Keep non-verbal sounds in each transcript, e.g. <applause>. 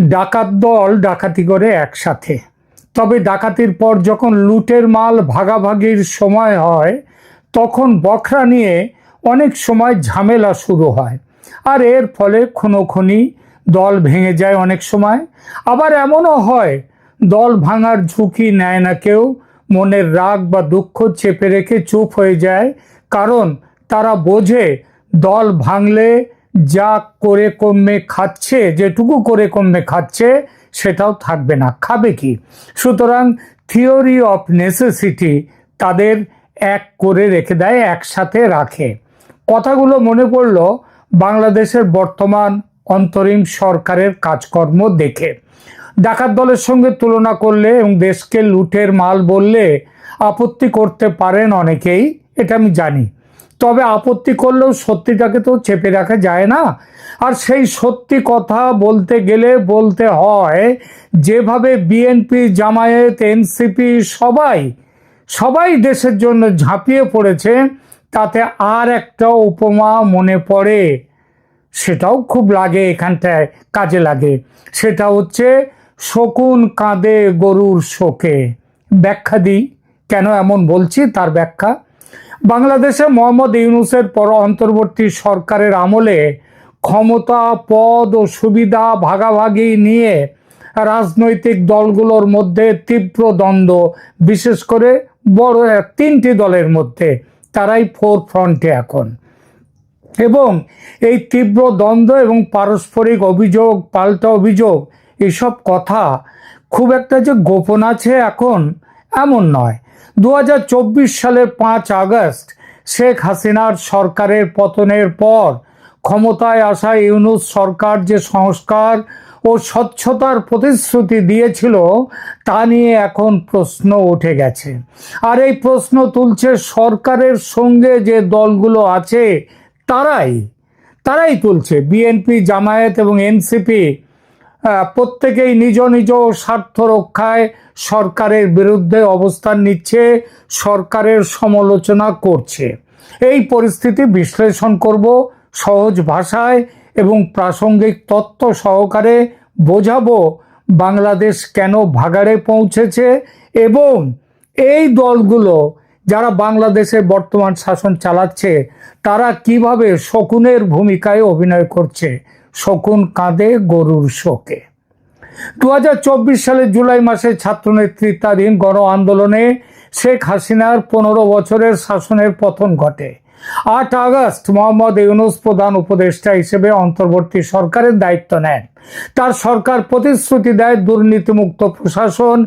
ডাকাত দল ডাকাতি করে একসাথে। তবে ডাকাতির পর যখন লুটের মাল ভাগাভাগির সময় হয়, তখন বখরা নিয়ে অনেক সময় ঝামেলা শুরু হয়। আর এর ফলে খুনোখুনি দল ভেঙে যায় অনেক সময়। আবার এমনও হয়, দল ভাঙার ঝুঁকি নেয় না কেউ। মনের রাগ বা দুঃখ চেপে রেখে চুপ হয়ে যায়। কারণ তারা বোঝে, দল ভাঙলে যা করে কমে খাচ্ছে, যেটুকু করে কমে খাচ্ছে, সেটাও থাকবে না। খাবে কি? সুতরাং থিওরি অফ নেসেসিটি তাদের এক করে রেখে দেয়, একসাথে রাখে। কথাগুলো মনে পড়ল, বাংলাদেশের বর্তমান অন্তরিম সরকারের কাজকর্ম দেখে। ডাকাত দলের সঙ্গে তুলনা করলে এবং দেশকে লুটের মাল বললে আপত্তি করতে পারেন অনেকেই, এটা আমি জানি। তবে আপত্তি করলেও সত্যিটাকে তো চেপে রাখা যায় না। আর সেই সত্যি কথা বলতে গেলে বলতে হয়, যেভাবে বিএনপি জামায়াত এনসিপি সবাই সবাই দেশের জন্য ঝাঁপিয়ে পড়েছে, তাতে আর একটা উপমা মনে পড়ে। সেটাও খুব লাগে এখানটায়, কাজে লাগে। সেটা হচ্ছে, শকুন কাঁদে গরুর শোকে। ব্যাখ্যা দিই, কেন এমন বলছি তার ব্যাখ্যা? বাংলাদেশে মোহাম্মদ ইউনুসের পর অন্তর্বর্তী সরকারের আমলে ক্ষমতা, পদ ও সুবিধা ভাগাভাগি নিয়ে রাজনৈতিক দলগুলোর মধ্যে তীব্র দ্বন্দ্ব, বিশেষ করে বড় তিনটি দলের মধ্যে। তারাই ফোর ফ্রন্টে এখন। এবং এই তীব্র দ্বন্দ্ব এবং পারস্পরিক অভিযোগ, পাল্টা অভিযোগ, এসব কথা খুব একটা যে গোপন আছে এখন এমন নয়। দু হাজার চব্বিশ সালের পাঁচ আগস্ট শেখ হাসিনার সরকারের পতনের পর ক্ষমতায় আসা ইউনুস সরকার যে সংস্কার ও স্বচ্ছতার প্রতিশ্রুতি দিয়েছিল তা নিয়ে এখন প্রশ্ন উঠে গেছে। আর এই প্রশ্ন তুলছে সরকারের সঙ্গে যে দলগুলো আছে, তারাই তারাই তুলছে। বিএনপি, জামায়াত এবং এনসিপি প্রত্যেকেই নিজ নিজ স্বার্থ রক্ষায় সরকারের বিরুদ্ধে অবস্থান নিচ্ছে, সরকারের সমালোচনা করছে। এই পরিস্থিতি বিশ্লেষণ করব সহজ ভাষায় এবং প্রাসঙ্গিক তথ্য সহকারে বোঝাবো বাংলাদেশ কেন ভাগাড়ে পৌঁছেছে এবং এই দলগুলো যারা বাংলাদেশে বর্তমান শাসন চালাচ্ছে, তারা কীভাবে শকুনের ভূমিকায় অভিনয় করছে। শকুন কাঁদে, গরুর শোকে। দু হাজার চব্বিশ সালের জুলাই মাসে ছাত্র নেতৃত্বাধীন গণ আন্দোলনে শেখ হাসিনার পনেরো বছরের শাসনের পতন ঘটে। আট আগস্ট মোহাম্মদ ইউনুস প্রধান উপদেষ্টা হিসেবে অন্তর্বর্তী সরকারের দায়িত্ব নেন। তার সরকার প্রতিশ্রুতি দেয় দুর্নীতিমুক্ত প্রশাসন,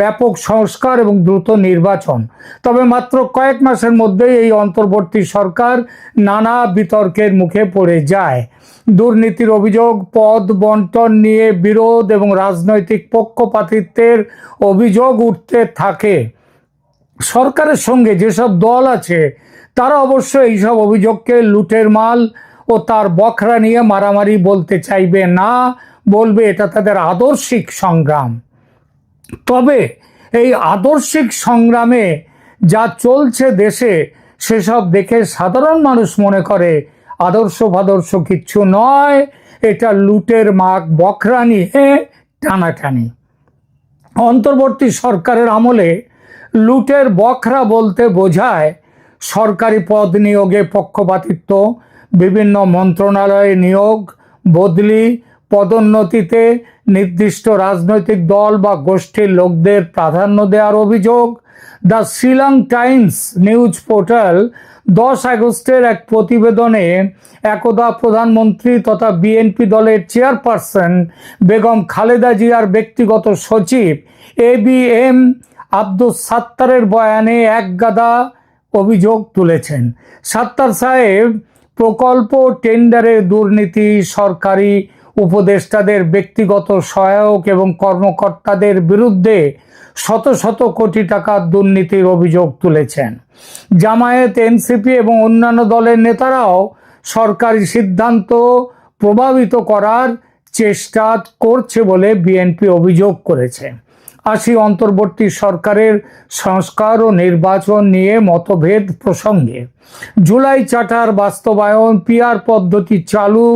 ব্যাপক সংস্কার এবং দ্রুত নির্বাচন। তবে মাত্র কয়েক মাসের মধ্যেই এই অন্তর্বর্তী সরকার নানা বিতর্কের মুখে পড়ে যায়। দুর্নীতির অভিযোগ, পদ বন্টন নিয়ে বিরোধ এবং রাজনৈতিক পক্ষপাতিত্বের অভিযোগ উঠতে থাকে। সরকারের সঙ্গে যেসব দল আছে তারা অবশ্য এইসব অভিযোগকে লুটের মাল ও তার বখরা নিয়ে মারামারি বলতে চাইবে না, বলবে এটা তাদের আদর্শিক সংগ্রাম। তবে এই আদর্শিক সংগ্রামে যা চলছে দেশে, সেসব দেখে সাধারণ মানুষ মনে করে, আদর্শ ভাদর্শ কিচ্ছু নয়, এটা লুটের মাগ, বখরা নিয়ে টানাটানি। অন্তর্বর্তী সরকারের আমলে লুটের বখরা বলতে বোঝায় সরকারি পদ নিয়োগে পক্ষপাতিত্ব, বিভিন্ন মন্ত্রণালয়ে নিয়োগ, বদলি, পদোন্নতিতে নির্দিষ্ট রাজনৈতিক দল বা গোষ্ঠীর লোকদের প্রাধান্য দেওয়ার অভিযোগ। The Shillong Times news portal দশ আগস্টের এক প্রতিবেদনে একদা প্রধানমন্ত্রী তথা বিএনপি দলের চেয়ারপারসন বেগম খালেদা জিয়ার ব্যক্তিগত সচিব এ বি এম আব্দুস সাত্তারের বয়ানে এক গাদা অভিযোগ তুলেছেন। সাত্তার সাহেব প্রকল্প টেন্ডারে দুর্নীতি, সরকারি উপদেষ্টাদের ব্যক্তিগত সহায়ক এবং কর্মকর্তাদের বিরুদ্ধে শত শত কোটি টাকার দুর্নীতির অভিযোগ তুলেছেন। জামায়াত, এনসিপি এবং অন্যান্য দলের নেতারাও সরকারি সিদ্ধান্ত প্রভাবিত করার চেষ্টা করছে বলে বিএনপি অভিযোগ করেছে। আশি অন্তর্বর্তী সরকারের সংস্কার ও নির্বাচন নিয়ে মতভেদ প্রসঙ্গে। জুলাই চার্টার বাস্তবায়ন, পিআর পদ্ধতি চালু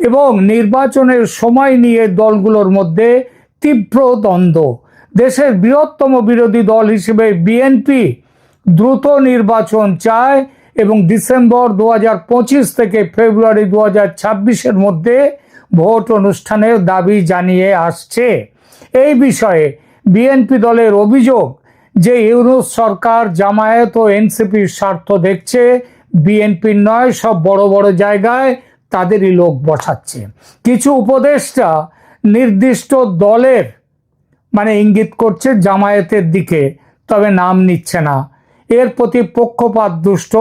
এবং নির্বাচনের সময় নিয়ে দলগুলোর মধ্যে তীব্র দ্বন্দ্ব। দেশের বৃহত্তম বিরোধী দল হিসেবে বিএনপি দ্রুত নির্বাচন চায় এবং ডিসেম্বর দু হাজার পঁচিশ থেকে ফেব্রুয়ারি দু ছাব্বিশের মধ্যে ভোট অনুষ্ঠানের দাবি জানিয়ে আসছে। এই বিষয়ে বিএনপি দলের অভিযোগ যে ইউনুস সরকার জামায়াত ও এনসিপির স্বার্থ দেখছে, বিএনপির নয়, সব বড় বড় জায়গায় তাদেরই লোক বসাচ্ছে। কিছু উপদেষ্টা নির্দিষ্ট দলের মানে ইঙ্গিত করছে জামায়াতের দিকে, তবে নাম নিচ্ছে না। এর প্রতি পক্ষপাত দুষ্ট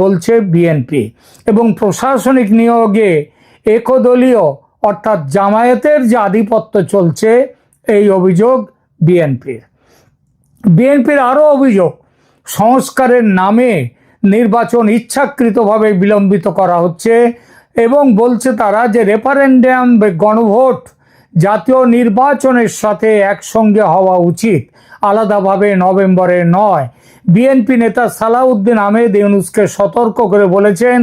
বলছে বিএনপি এবং প্রশাসনিক নিয়োগে একদলীয় অর্থাৎ জামায়াতের যে আধিপত্য চলছে, এই অভিযোগ বিএনপির বিএনপির আরও অভিযোগ, সংস্কারের নামে নির্বাচন ইচ্ছাকৃতভাবে বিলম্বিত করা হচ্ছে এবং বলছে তারা যে রেফারেন্ডাম গণভোট জাতীয় নির্বাচনের সাথে একসঙ্গে হওয়া উচিত, আলাদাভাবে নভেম্বরে নয়। বিএনপি নেতা সালাউদ্দিন আহমেদ ইউনুসকে সতর্ক করে বলেছেন,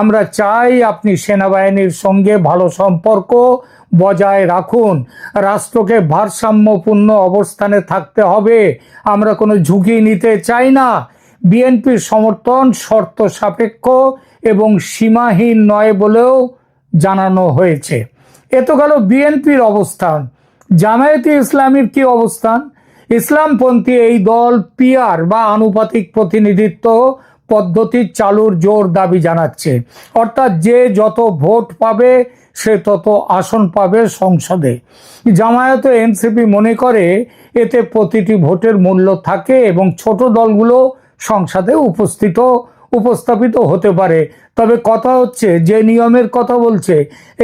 আমরা চাই আপনি সেনাবাহিনীর সঙ্গে ভালো সম্পর্ক বজায় রাখুন। রাষ্ট্রকে ভারসাম্যপূর্ণ অবস্থানে থাকতে হবে। আমরা কোনো ঝুঁকি নিতে চাই না। বিএনপির সমর্থন শর্ত সাপেক্ষ এবং সীমাহীন নয় বলেও জানানো হয়েছে। এ তো গেল বিএনপির অবস্থান। জামায়াতে ইসলামীর কি অবস্থান? ইসলামপন্থী এই দল পিআর বা আনুপাতিক প্রতিনিধিত্ব পদ্ধতি চালুর জোর দাবি জানাচ্ছে। অর্থাৎ যে যত ভোট পাবে সে তত আসন পাবে সংসদে। জামায়াত এনসিপি মনে করে এতে প্রতিটি ভোটের মূল্য থাকে এবং ছোট দলগুলো সংসদে উপস্থিত উপস্থাপিত হতে পারে। তবে কথা হচ্ছে যে নিয়মের কথা বলছে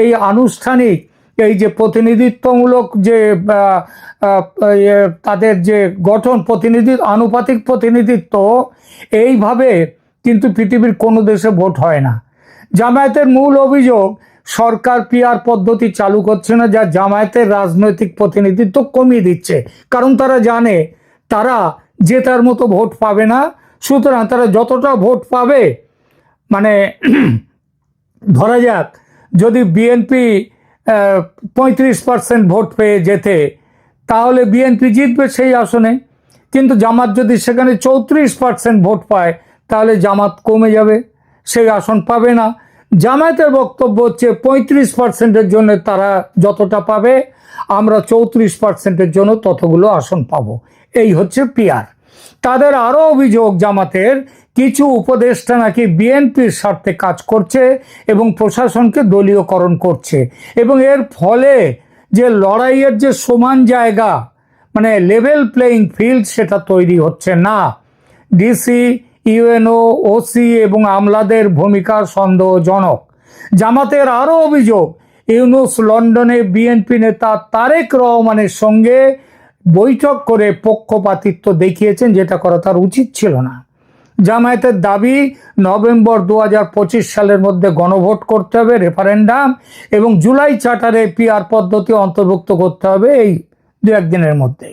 এই আনুষ্ঠানিক এই যে প্রতিনিধিত্বমূলক যে ইয়ে, তাদের যে গঠন প্রতিনিধি আনুপাতিক প্রতিনিধিত্ব এইভাবে কিন্তু পৃথিবীর কোনো দেশে ভোট হয় না। জামায়াতের মূল অভিযোগ সরকার পিআর পদ্ধতি চালু করছে না, যা জামায়াতের রাজনৈতিক প্রতিনিধিত্ব কমিয়ে দিচ্ছে। কারণ তারা জানে, তারা জেতার মতো ভোট পাবে না। সুতরাং তারা যতটা ভোট পাবে মানে <clears throat> ধরা যাক, যদি বিএনপি পঁয়ত্রিশ পার্সেন্ট ভোট পেয়ে যেতে তাহলে বিএনপি জিতবে সেই আসনে। কিন্তু জামাত যদি সেখানে চৌত্রিশ পার্সেন্ট ভোট পায়, তাহলে জামাত কমে যাবে, সেই আসন পাবে না। জামায়াতের বক্তব্য হচ্ছে পঁয়ত্রিশ পার্সেন্টের জন্য তারা যতটা পাবে, আমরা চৌত্রিশ পার্সেন্টের জন্য ততগুলো আসন পাবো। এই হচ্ছে পিআর তাদের আরও অভিযোগ, জামাতের কিছু উপদেষ্টা নাকি বিএনপির স্বার্থে কাজ করছে এবং প্রশাসনকে দলীয়করণ করছে। এবং এর ফলে যে লড়াইয়ের যে সমান জায়গা মানে লেভেল প্লেয়িং ফিল্ড সেটা তৈরি হচ্ছে না। ডিসি ইউএনও, ওসি এবং আমলাদের ভূমিকা সন্দেহজনক। জামাতের আরও অভিযোগ, ইউনুস লন্ডনে বিএনপি নেতা তারেক রহমানের সঙ্গে বৈঠক করে পক্ষপাতিত্ব দেখিয়েছেন, যেটা করা তার উচিত ছিল না। জামায়াতের দাবি, নভেম্বর দু হাজার পঁচিশ সালের মধ্যে গণভোট করতে হবে, রেফারেন্ডাম, এবং জুলাই চার্টারে পিআর পদ্ধতি অন্তর্ভুক্ত করতে হবে এই দু একদিনের মধ্যে।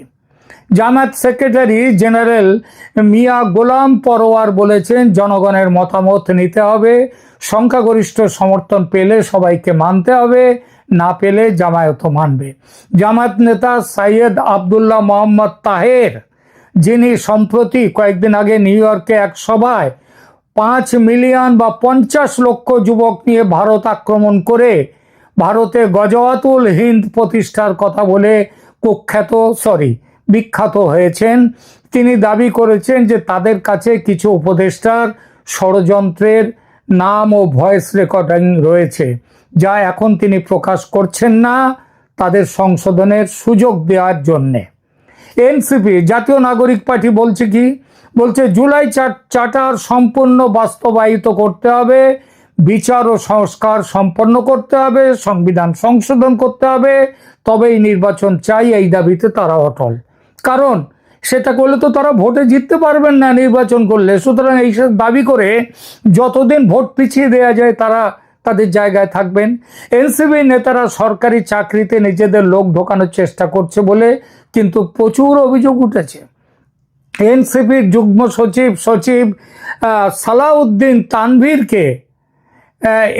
জামায়াত সেক্রেটারি জেনারেল মিয়া গোলাম পরোয়ার বলেছেন, জনগণের মতামত নিতে হবে, সংখ্যাগরিষ্ঠ সমর্থন পেলে সবাইকে মানতে হবে, না পেলে জামায়াত মানবে। জামায়াত নেতা সাইয়েদ আবদুল্লাহ মোহাম্মদ তাহের, যিনি সম্প্রতি কয়েকদিন আগে নিউ ইয়র্কে এক সভায় পাঁচ মিলিয়ন বা পঞ্চাশ লক্ষ যুবক নিয়ে ভারত আক্রমণ করে ভারতে গজওয়াতুল হিন্দ প্রতিষ্ঠার কথা বলে কুখ্যাত, সরি বিখ্যাত হয়েছেন। তিনি দাবি করেছেন যে তাদের কাছে কিছু উপদেষ্টার ষড়যন্ত্রের নাম ও ভয়েস রেকর্ডিং রয়েছে, যা এখন তিনি প্রকাশ করছেন না তাদের সংশোধনের সুযোগ দেওয়ার জন্যে। এনসিপি, জাতীয় নাগরিক পার্টি বলছে কি? বলছে, জুলাই চার- চার্টার সম্পূর্ণ বাস্তবায়িত করতে হবে, বিচার ও সংস্কার সম্পন্ন করতে হবে, সংবিধান সংশোধন করতে হবে, তবেই নির্বাচন চাই, এই দাবিতে তারা অটল। কারণ সেটা করলে তো তারা ভোটে জিততে পারবেন না নির্বাচন করলে। সুতরাং এই সব দাবি করে যতদিন ভোট পিছিয়ে দেওয়া যায়, তারা তাদের জায়গায় থাকবেন। এনসিবি নেতারা সরকারি চাকরিতে নিজেদের লোক ঢোকানোর চেষ্টা করছে বলে কিন্তু প্রচুর অভিযোগ উঠেছে। এনসিপির যুগ্ম সচিব সচিব সালাউদ্দিন তানভীরকে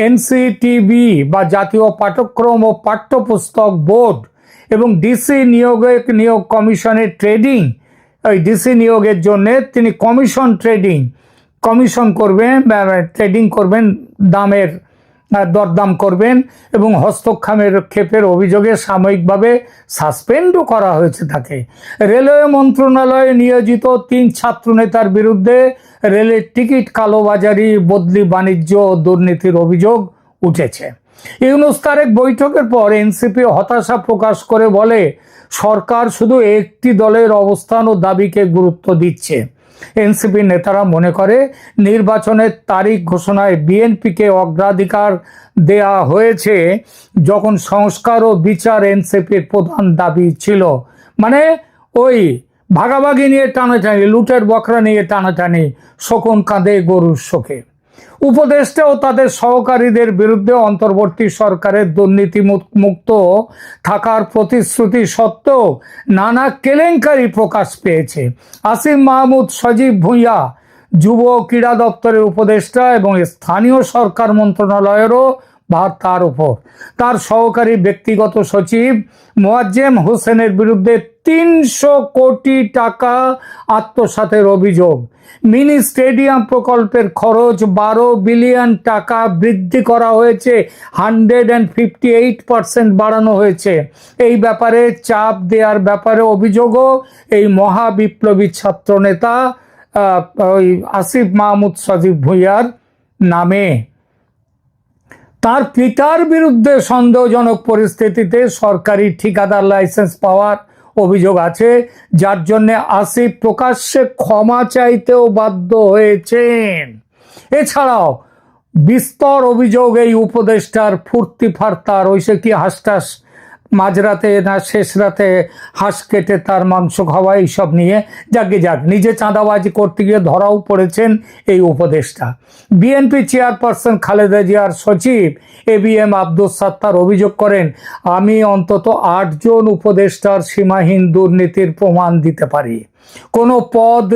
এনসিটিবি বা জাতীয় পাঠ্যক্রম ও পাঠ্যপুস্তক বোর্ড এবং ডিসি নিয়োগে নিয়োগ কমিশনের ট্রেডিং ওই ডিসি নিয়োগের জন্য তিনি কমিশন ট্রেডিং, কমিশন করবেন ট্রেডিং করবেন, দামের দরদাম করবেন এবং হস্তক্ষেপের ক্ষেপের অভিযোগে সাময়িকভাবে সাসপেন্ডও করা হয়েছে তাকে। রেলওয়ে মন্ত্রণালয়ে নিয়োজিত তিন ছাত্রনেতার বিরুদ্ধে রেলের টিকিট কালোবাজারি, বদলি বাণিজ্য দুর্নীতির অভিযোগ উঠেছে। ইউনুস তারেক বৈঠকের পর এনসিপি হতাশা প্রকাশ করে বলে, সরকার শুধু একটি দলের অবস্থান ও দাবিকে গুরুত্ব দিচ্ছে। এনসিপি নেতারা মনে করে, নির্বাচনের তারিখ ঘোষণায় বিএনপিকে অগ্রাধিকার দেয়া হয়েছে যখন সংস্কার ও বিচার এনসিপির প্রধান দাবি ছিল। মানে ওই ভাগাভাগি নিয়ে টানাটানি, লুটের বকরা নিয়ে টানাটানি, শকুন কাঁদে গরুর শোকে। উপদেষ্টা ও তাদের সহকারীদের বিরুদ্ধে অন্তর্বর্তী সরকারের দুর্নীতি মুক্ত থাকার প্রতিশ্রুতি সত্ত্বেও নানা কেলেঙ্কারি প্রকাশ পেয়েছে। আসিম মাহমুদ, সজীব ভূঁইয়া, যুব ক্রীড়া দপ্তরের উপদেষ্টা এবং স্থানীয় সরকার মন্ত্রণালয়েরও ভার তার উপর। তার সহকারী ব্যক্তিগত সচিব মোয়াজ্জেম হোসেনের বিরুদ্ধে তিনশো কোটি টাকা আত্মসাতের অভিযোগ। মিনি স্টেডিয়াম প্রকল্পের খরচ বারো বিলিয়ন টাকা বৃদ্ধি করা হয়েছে। Hundred and fifty eight percent বাড়ানো হয়েছে। এই ব্যাপারে চাপ দেওয়ার ব্যাপারে অভিযোগও এই মহাবিপ্লবী ছাত্রনেতা ওই আসিফ মাহমুদ সজীব ভুইয়ার নামে। তার পিতার বিরুদ্ধে সন্দেহজনক পরিস্থিতিতে সরকারি ঠিকাদার লাইসেন্স পাওয়ার অভিযোগ আছে, যার জন্য আসিফ প্রকাশ্যে ক্ষমা চাইতেও বাধ্য হয়েছেন। এছাড়াও বিস্তর অভিযোগ এই উপদেষ্টার ফুর্তি ফার্তার ওই সে কি হাসটাস মাঝরাতে না, শেষ রাতে হাঁস কেটে তার মাংস খাওয়া এইসব নিয়ে যাকে যাক। নিজে চাঁদাবাজি করতে গিয়ে ধরাও পড়েছেন এই উপদেষ্টা। বিএনপি চেয়ারপারসন খালেদা জিয়ার সচিব A B M Abdul Sattar অভিযোগ করেন, আমি অন্তত আটজন উপদেষ্টার সীমাহীন দুর্নীতির প্রমাণ দিতে পারি। কোনো পদ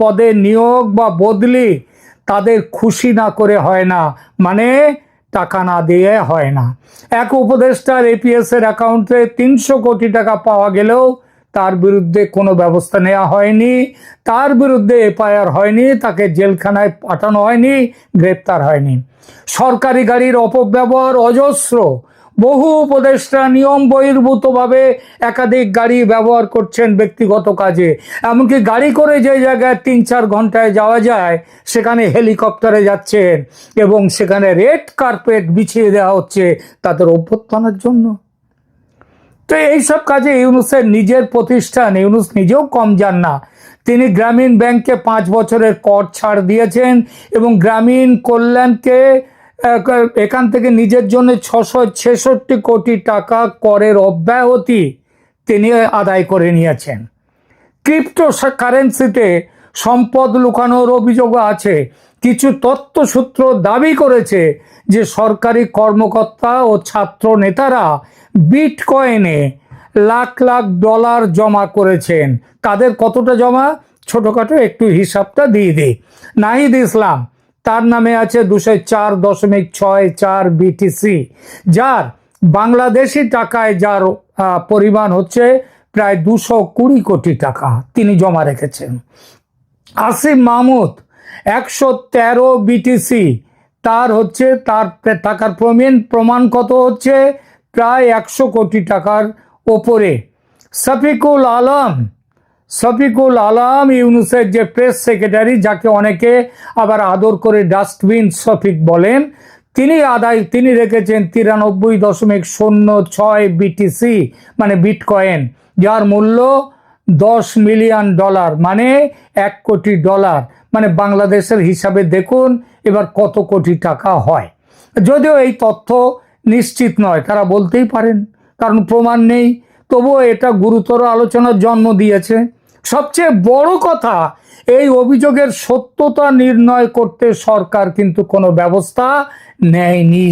পদে নিয়োগ বা বদলি তাদের খুশি না করে হয় না। মানে টাকা না দিয়ে হয় না। এক উপদেষ্টার এপিএস এর অ্যাকাউন্টে তিনশো কোটি টাকা পাওয়া গেলেও তার বিরুদ্ধে কোনো ব্যবস্থা নেওয়া হয়নি। তার বিরুদ্ধে এফআইআর হয়নি, তাকে জেলখানায় পাঠানো হয়নি, গ্রেপ্তার হয়নি। সরকারি গাড়ির অপব্যবহার অজস্র। বহু উপদেষ্টা নিয়ম বহির্ভূতভাবে একাধিক গাড়ি ব্যবহার করছেন ব্যক্তিগত কাজে। এমনকি গাড়ি করে যে জায়গায় তিন চার ঘন্টায় যাওয়া যায়, সেখানে হেলিকপ্টারে যাচ্ছেন এবং সেখানে রেড কার্পেট বিছিয়ে দেওয়া হচ্ছে তাদের অভ্যর্থনার জন্য। তো এইসব কাজে ইউনুসের নিজের প্রতিষ্ঠান, ইউনুস নিজেও কম যান না। তিনি গ্রামীণ ব্যাংকে পাঁচ বছরের কর ছাড় দিয়েছেন এবং গ্রামীণ কল্যাণকে এখান থেকে নিজের জন্য ছশো ছেষট্টি কোটি টাকা করের অব্যাহতি তিনি আদায় করে নিয়েছেন। ক্রিপ্টো কারেন্সিতে সম্পদ লুকানোর অভিযোগ আছে। কিছু তথ্যসূত্র দাবি করেছে যে সরকারি কর্মকর্তা ও ছাত্র নেতারা বিটকয়েনে লাখ লাখ ডলার জমা করেছেন। কাদের কতটা জমা? ছোটোখাটো একটু হিসাবটা দিয়ে দিই। নাহিদ ইসলাম তার নামে আছে দুশো চার দশমিক ছয় চার বিটিসি যার বাংলাদেশি টাকায় যার পরিমাণ হচ্ছে প্রায় দুশো কুড়ি কোটি টাকা তিনি জমা রেখেছেন। আসিফ মাহমুদ একশো তেরো বিটিসি তার হচ্ছে তার টাকার প্রমাণ প্রমাণ কত হচ্ছে? প্রায় একশো কোটি টাকার ওপরে। শফিকুল আলম শফিকুল আলম ইউনুসের যে প্রেস সেক্রেটারি, যাকে অনেকে আবার আদর করে ডাস্টবিন শফিক বলেন, তিনি আদায়, তিনি রেখেছেন তিরানব্বই দশমিক শূন্য ছয় বিটিসি মানে বিটকয়েন, যার মূল্য দশ মিলিয়ন ডলার মানে এক কোটি ডলার। মানে বাংলাদেশের হিসাবে দেখুন, এবার কত কোটি টাকা হয়। যদিও এই তথ্য নিশ্চিত নয়, তারা বলতেই পারেন, কারণ প্রমাণ নেই। তবুও এটা গুরুতর আলোচনার জন্ম দিয়েছে। সবচেয়ে বড় কথা, এই অভিযোগের সত্যতা নির্ণয় করতে সরকার কিন্তু কোনো ব্যবস্থা নেয়নি।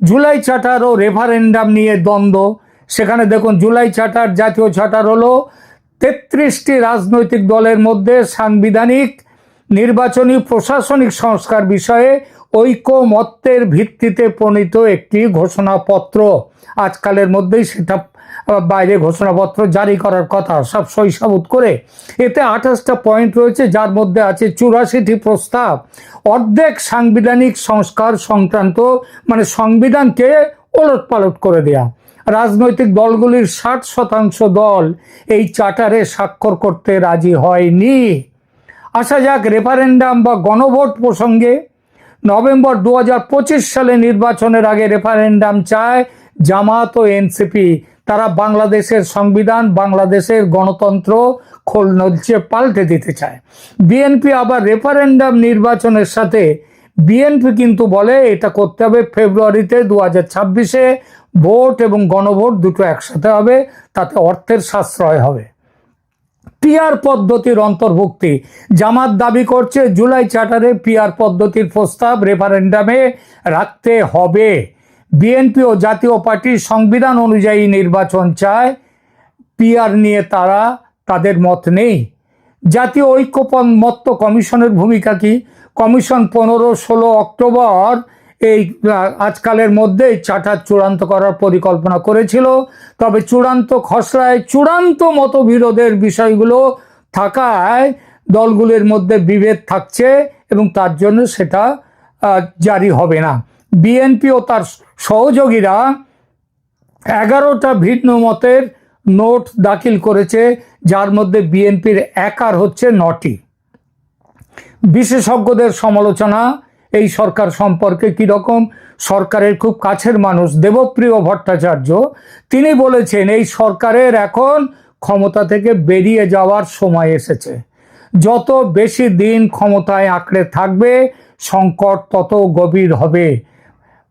জুলাই চার্টার ও রেফারেন্ডাম নিয়ে দ্বন্দ্ব। সেখানে দেখুন, জুলাই চার্টার জাতীয় চার্টার হলো তেত্রিশটি রাজনৈতিক দলের মধ্যে সাংবিধানিক, নির্বাচনী, প্রশাসনিক সংস্কার বিষয়ে ঐকমত্যের ভিত্তিতে প্রণীত একটি ঘোষণাপত্র। আজকালের মধ্যেই সেটা বাইরে ঘোষণাপত্র জারি করার কথা সব সই করে। এতে আঠাশটা পয়েন্ট রয়েছে, যার মধ্যে আছে চুরাশিটি প্রস্তাব। অর্ধেক সাংবিধানিক সংস্কার সংক্রান্ত মানে সংবিধানকে ওলট পালট করে দেয়া। রাজনৈতিক দলগুলির ষাট শতাংশ দল এই চার্টারে স্বাক্ষর করতে রাজি হয়নি। আসা যাক রেফারেন্ডাম বা গণভোট প্রসঙ্গে। নভেম্বর দু হাজার পঁচিশ সালে নির্বাচনের আগে রেফারেন্ডাম চায় জামাত ও এনসিপি। তারা বাংলাদেশের সংবিধান, বাংলাদেশের গণতন্ত্র খোল নলচে পাল্টে দিতে চায়। বিএনপি আবার রেফারেন্ডাম নির্বাচনের সাথে, বিএনপি কিন্তু বলে এটা করতে হবে ফেব্রুয়ারিতে দু হাজার ছাব্বিশে, ভোট এবং গণভোট দুটো একসাথে হবে, তাতে অর্থের সাশ্রয় হবে। পিআর পদ্ধতির অন্তর্ভুক্তি, জামাত দাবি করছে জুলাই চার্টারে পিআর পদ্ধতির প্রস্তাব রেফারেন্ডামে রাখতে হবে। বিএনপি ও জাতীয় পার্টির সংবিধান অনুযায়ী নির্বাচন চায়। পিআর নিয়ে তারা, তাদের মত নেই। জাতীয় ঐক্যমত্য কমিশনের ভূমিকা কি? কমিশন পনেরো ষোলো অক্টোবর এই আজকালের মধ্যে চার্টার চূড়ান্ত করার পরিকল্পনা করেছিল। তবে চূড়ান্ত খসড়ায় চূড়ান্ত মতবিরোধের বিষয়গুলো থাকায় দলগুলির মধ্যে বিভেদ থাকছে এবং তার জন্য সেটা জারি হবে না। বিএনপি ও তার সহযোগীরা এগারোটা ভিন্ন মতের নোট দাখিল করেছে, যার মধ্যে বিএনপির একার হচ্ছে নটি। বিশেষজ্ঞদের সমালোচনা, এই সরকার সম্পর্কে কীরকম সরকারের খুব কাছের মানুষ, দেবপ্রিয় ভট্টাচার্য, তিনি বলেছেন, এই সরকারের এখন ক্ষমতা থেকে বেরিয়ে যাওয়ার সময় এসেছে। যত বেশি দিন ক্ষমতায় আঁকড়ে থাকবে, সংকট তত গভীর হবে।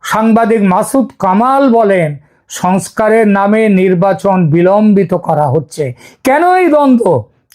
সাংবাদিক মাসুদ কামাল বলেন, সংস্কারের নামে নির্বাচন বিলম্বিত করা হচ্ছে। কেন এই দ্বন্দ্ব?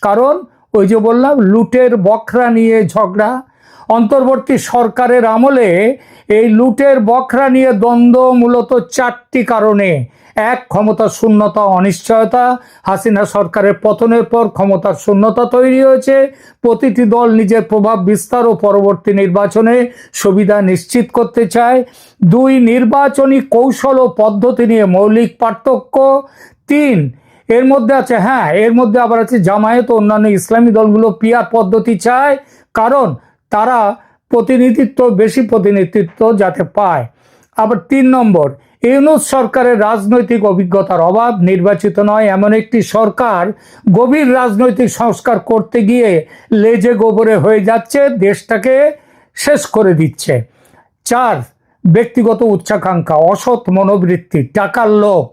কারণ ওই যে বললাম, লুটের বখরা নিয়ে ঝগড়া। অন্তর্বর্তী সরকারের আমলে এই লুটের বখরা নিয়ে দ্বন্দ্ব মূলত চারটি কারণে। এক, ক্ষমতার শূন্যতা, অনিশ্চয়তা। হাসিনা সরকারের পতনের পর ক্ষমতার শূন্যতা তৈরি হয়েছে। প্রতিটি দল নিজের প্রভাব, বিস্তার ও পরবর্তী নির্বাচনে সুবিধা নিশ্চিত করতে চায়। দুই, নির্বাচনী কৌশল ও পদ্ধতি নিয়ে মৌলিক পার্থক্য। তিন, এর মধ্যে আছে হ্যাঁ এর মধ্যে আবার আছে জামায়াত অন্যান্য ইসলামী দলগুলো পিয়ার পদ্ধতি চায়। কারণ তারা প্রতিনিধিত্ব, বেশি প্রতিনিধিত্ব যাতে পায়। আবার তিন নম্বর ইউনুস সরকারের রাজনৈতিক অভিজ্ঞতার অভাব, নির্বাচিত নয় এমন একটি সরকার গভীর রাজনৈতিক সংস্কার করতে গিয়ে লেজে গোবরে হয়ে যাচ্ছে, দেশটাকে শেষ করে দিচ্ছে। চার ব্যক্তিগত উচ্চাকাঙ্ক্ষা অসৎ মনোবৃত্তি, টাকার লোভ,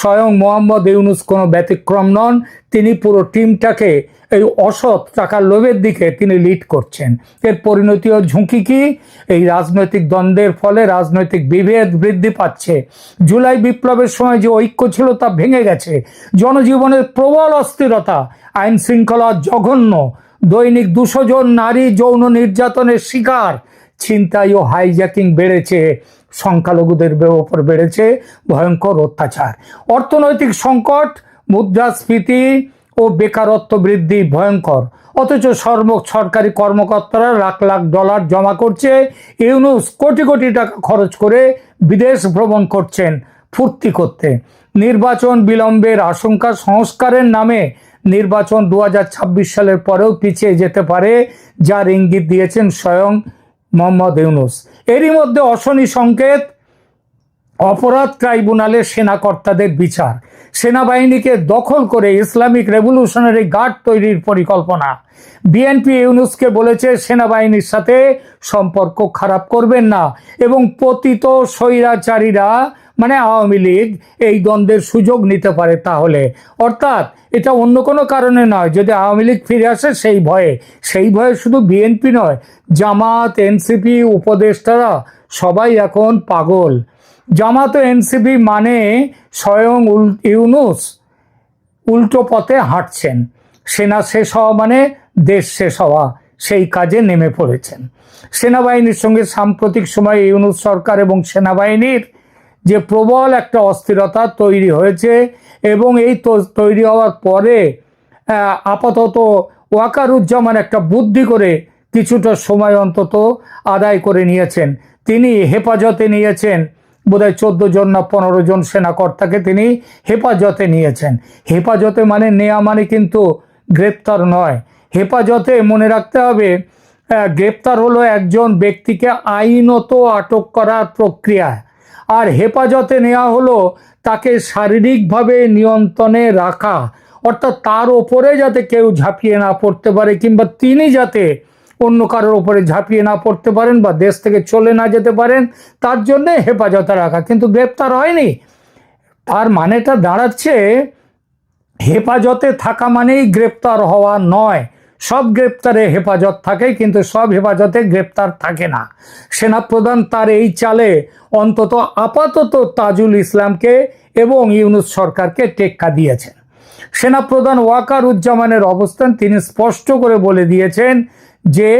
স্বয়ং মোহাম্মদ ইউনুস কোনো ব্যতিক্রম নন, তিনি পুরো টিমটাকে এই অসৎ টাকার লোভের দিকে তিনি লিড করছেন। এর পরিণতি ও ঝুঁকি কি? এই রাজনৈতিক দ্বন্দ্বের ফলে রাজনৈতিক বিভেদ বৃদ্ধি পাচ্ছে। জুলাই বিপ্লবের সময় যে ঐক্য ছিল তা ভেঙে গেছে। জনজীবনের প্রবল অস্থিরতা আইন শৃঙ্খলা জঘন্য, দৈনিক দুশো জন নারী যৌন নির্যাতনের শিকার ছিনতাই ও হাইজ্যাকিং বেড়েছে, সংখ্যালঘুদের ওপর বেড়েছে, ভয়ঙ্কর অত্যাচার। অর্থনৈতিক সংকট, মুদ্রাস্ফীতি ও বেকারত্ব বৃদ্ধি ভয়ঙ্কর। অথচ সর্ব সরকারি কর্মকর্তারা লাখ লাখ ডলার জমা করছে, ইউনুস কোটি কোটি টাকা খরচ করে বিদেশ ভ্রমণ করছেন ফুর্তি করতে। নির্বাচন বিলম্বের আশঙ্কা সংস্কারের নামে নির্বাচন দু হাজার ছাব্বিশ সালের পরেও পিছিয়ে যেতে পারে, যার ইঙ্গিত দিয়েছেন স্বয়ং মোহাম্মদ ইউনুস। এরই মধ্যে অশনি সংকেত, অপরাধ ট্রাইব্যুনালে সেনাকর্তাদের বিচার। সেনাবাহিনীকে দখল করে ইসলামিক রেভলিউশনারি গার্ড তৈরির পরিকল্পনা। বিএনপি ইউনুসকে বলেছে, সেনাবাহিনীর সাথে সম্পর্ক খারাপ করবেন না এবং পতিত স্বৈরাচারীরা মানে আওয়ামী লীগ এই দ্বন্দ্বের সুযোগ নিতে পারে তাহলে। অর্থাৎ এটা অন্য কোনো কারণে নয়, যদি আওয়ামী লীগ ফিরে আসে সেই ভয়ে। সেই ভয়ে শুধু বিএনপি নয়, জামাত, এনসিপি, উপদেষ্টারা সবাই এখন পাগল। জামাত ও এনসিপি মানে স্বয়ং উল ইউনুস উল্টো পথে হাঁটছেন। সেনা শেষ হওয়া মানে দেশ শেষ হওয়া, সেই কাজে নেমে পড়েছেন। সেনাবাহিনীর সঙ্গে সাম্প্রতিক সময়ে ইউনুস সরকার এবং সেনাবাহিনীর যে প্রবল একটা অস্থিরতা তৈরি হয়েছে এবং এই তৈরি হওয়ার পরে আপাতত ওয়াকারুজ্জামান একটা বুদ্ধি করে কিছুটা সময় অন্তত আদায় করে নিয়েছেন। তিনি হেফাজতে নিয়েছেন। বোধহয় চোদ্দ জন না পনেরো জন সেনাকর্তাকে তিনি হেফাজতে নিয়েছেন। হেফাজতে মানে নেওয়া মানে কিন্তু গ্রেপ্তার নয়। হেফাজতে মনে রাখতে হবে গ্রেপ্তার হলো একজন ব্যক্তিকে আইনত আটক করার প্রক্রিয়া। আর হেফাজতে নেওয়া হলো তাকে শারীরিকভাবে নিয়ন্ত্রণে রাখা। অর্থাৎ তার ওপরে যাতে কেউ ঝাঁপিয়ে না পড়তে পারে কিংবা তিনি যাতে অন্য কারোর ওপরে ঝাঁপিয়ে না পড়তে পারেন বা দেশ থেকে চলে না যেতে পারেন, তার জন্যে হেফাজতে রাখা। কিন্তু গ্রেপ্তার হয়নি। তার মানেটা দাঁড়াচ্ছে, হেফাজতে থাকা মানেই গ্রেপ্তার হওয়া নয়। সব গ্রেপ্তারে হেফাজত থাকে, কিন্তু সব হেফাজতে গ্রেপ্তার থাকে না। সেনাপ্রধান তার এই চালে অন্তত আপাতত তাজুল ইসলামকে এবং ইউনুস সরকারকে টেক্কা দিয়েছেন। সেনাপ্রধান ওয়াকার উজ্জামানের অবস্থান তিনি স্পষ্ট করে বলে দিয়েছেন যে,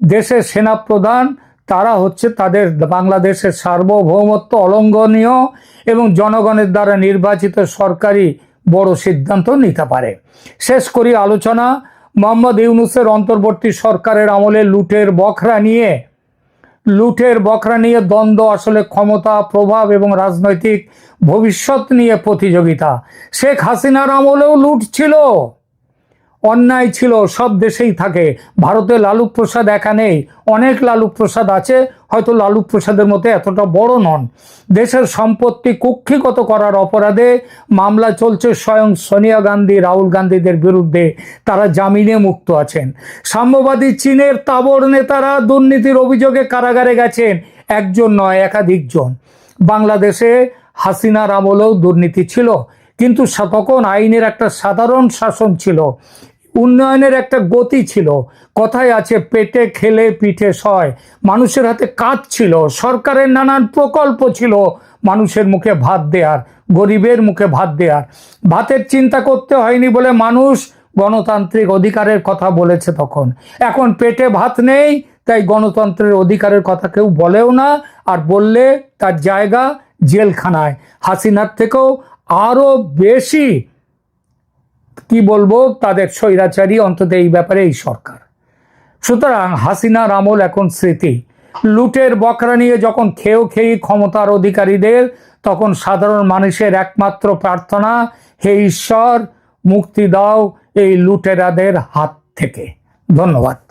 দেশের সেনাপ্রধান, তারা হচ্ছে তাদের বাংলাদেশের সার্বভৌমত্ব অলঙ্ঘনীয় এবং জনগণের দ্বারা নির্বাচিত সরকারি বড় সিদ্ধান্ত নিতে পারে। শেষ করি আলোচনা। মোহাম্মদ ইউনুসের অন্তর্বর্তী সরকারের আমলে লুটের বখরা নিয়ে, লুটের বখরা নিয়ে দ্বন্দ্ব, আসলে ক্ষমতা, প্রভাব এবং রাজনৈতিক ভবিষ্যৎ নিয়ে প্রতিযোগিতা। শেখ হাসিনার আমলেও লুট ছিল। অন্যায় ছিল, সব দেশেই থাকে। ভারতে লালু প্রসাদ একা নেই, অনেক লালু প্রসাদ আছে, হয়তো লালু প্রসাদের মতো এতটা বড় নন। দেশের সম্পত্তি কুক্ষিগত করার অপরাধে মামলা চলছে স্বয়ং সোনিয়া গান্ধী, রাহুল গান্ধীদের বিরুদ্ধে। তারা জামিনে মুক্ত আছেন। সাম্যবাদী চীনের তাবর নেতারা দুর্নীতির অভিযোগে কারাগারে গেছেন, একজন নয়, একাধিকজন। বাংলাদেশে হাসিনার আমলেও দুর্নীতি ছিল। কিন্তু তখন আইনের একটা সাধারণ শাসন ছিল, উন্নয়নের একটা গতি ছিল। কথায় আছে, পেটে খেলে পিঠে সয়। মানুষের হাতে কাজ ছিল, সরকারের নানান প্রকল্প ছিল, মানুষের মুখে ভাত দেওয়ার গরিবের মুখে ভাত দেওয়ার ভাতের চিন্তা করতে হয়নি বলে মানুষ গণতান্ত্রিক অধিকারের কথা বলেছে তখন। এখন পেটে ভাত নেই, তাই গণতন্ত্রের অধিকারের কথা কেউ বলেও না, আর বললে তার জায়গা জেলখানায়। হাসিনার থেকেও আরও বেশি, কি বলব, তাদের স্বৈরাচারী অন্তত এই ব্যাপারে এই সরকার। সুতরাং হাসিনার আমল এখন স্মৃতি। লুটের বকরা নিয়ে যখন খেয়েও খেয়ে ক্ষমতার অধিকারীদের, তখন সাধারণ মানুষের একমাত্র প্রার্থনা, হে ঈশ্বর, মুক্তি দাও এই লুটেরাদের হাত থেকে। ধন্যবাদ।